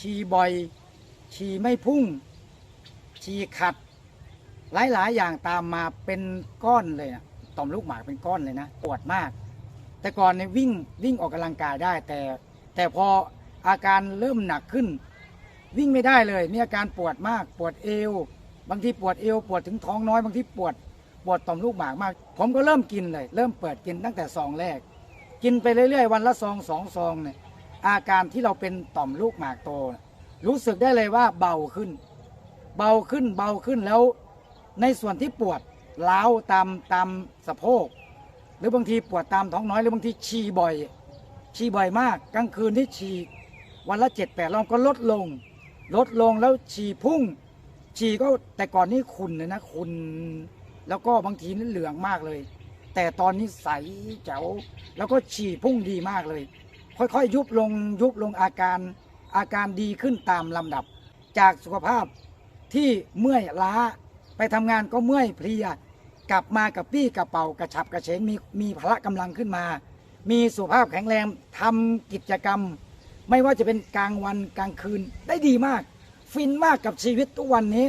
ฉี่บ่อย ฉี่ไม่พุ่ง ฉี่ขัด หลายๆ อย่างตามมาเป็นก้อนเลยนะต่อมลูกหมากเป็นก้อนเลยนะปวดมาก แต่ก่อนเนี่ยวิ่งวิ่งออกกำลังกายได้ แต่แต่พออาการเริ่มหนักขึ้น วิ่งไม่ได้เลย มีอาการปวดมาก ปวดเอว บางทีปวดเอว ปวดถึงท้องน้อยบางทีปวดปวดต่อมลูกหมากมาก ผมก็เริ่มกินเลย เริ่มเปิดกินตั้งแต่ซองแรก กินไปเรื่อยๆ วันละซองสองซองเนี่ย อาการที่เราเป็นต่อมลูกหมากโต รู้สึกได้เลยว่าเบาขึ้น เบาขึ้นเบาขึ้นแล้ว ในส่วนที่ปวดล้าวตามตามสะโพก หรือบางทีปวดตามท้องน้อยหรือบางทีฉี่บ่อยฉี่บ่อยมากกลางคืนที่ฉี่วันละเจ็ดแปดรอบก็ลดลง ลดลงแล้วฉี่พุ่ง ฉี่ก็แต่ก่อนนี่ขุนเลยนะขุนแล้วก็บางทีนี่เหลืองมากเลย แต่ตอนนี้ใสแจ๋วแล้วก็ฉี่พุ่งดีมากเลย ค่อยๆยุบลงยุบลงอาการอาการดีขึ้นตามลำดับ จากสุขภาพที่เมื่อยล้าไปทำงานก็เมื่อยเพลียกลับมากับปี้กระเป๋ากระฉับกระเฉงมีมีพละกำลังขึ้นมา มีสุขภาพแข็งแรงทำกิจกรรม ไม่ว่าจะเป็นกลางวันกลางคืนได้ดีมาก ฟินมากกับชีวิตทุกวันนี้